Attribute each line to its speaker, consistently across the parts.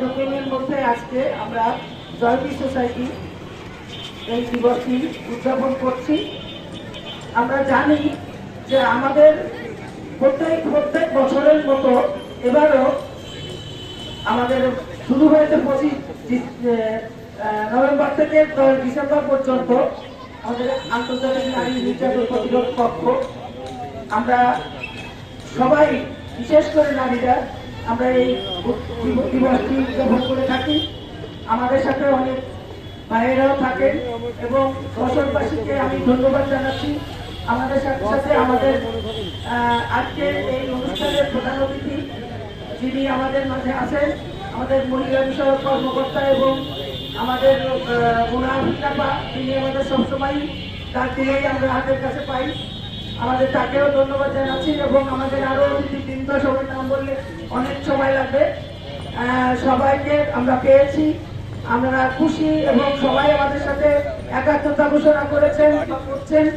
Speaker 1: যোগেনের মধ্যে আজকে আমরা জয়বী সোসাইটি এই দিবসটি উদযাপন করছি। আমরা জানি যে আমাদের প্রত্যেক প্রত্যেক বছরের মতো এবারও আমাদের শুরু হয়েছে পঁচিশ নভেম্বর থেকে ডিসেম্বর পর্যন্ত আমাদের আন্তর্জাতিক নারী নির্যাতন প্রতিরোধ পক্ষ আমরা সবাই, বিশেষ করে নারীরা আমরা এই দিব- দিবসটি উদযাপন করে থাকি। আমাদের সাথে অনেক ভাইয়েরাও থাকেন এবং বছরবাসীকে আমি ধন্যবাদ জানাচ্ছি। আমাদের সাথে সাথে আমাদের আহ, আজকের এই অনুষ্ঠানের প্রধান অতিথি যিনি আমাদের মাঝে আছেন আমাদের মহিলা বিষয়ক কর্মকর্তা এবং আমাদের মুনাফিকাপা তিনি আমাদের সবসময় তার দিলেই আমরা হাতের কাছে পাই। আমাদের তাকেও ধন্যবাদ জানাচ্ছি এবং আমাদের আরও অতিথিবৃন্দ অনেক সময় লাগবে। সবাইকে আমরা পেয়েছি। আমরা খুশি এবং সবাই আমাদের সাথে একাত্মতা ঘোষণা করেছেন করছেন।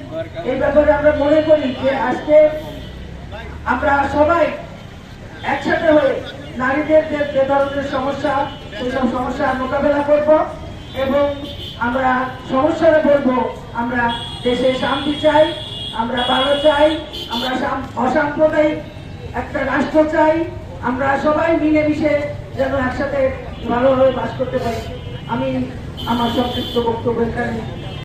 Speaker 1: এই ব্যাপারে আমরা মনে করি যে আজকে আমরা সবাই একসাথে হয়ে নারীদের যে যে ধরনের সমস্যা, সেই সব সমস্যার মোকাবেলা করব এবং আমরা সমস্যারে বলব, আমরা দেশে শান্তি চাই, আমরা ভালো চাই, আমরা সাম- অসাম্প্রদায়িক একটা রাষ্ট্র চাই। আমরা সবাই মিলেমিশে যেন একসাথে ভালোভাবে বাস করতে পারি। আমি আমার সংক্ষিপ্ত বক্তব্য এখানে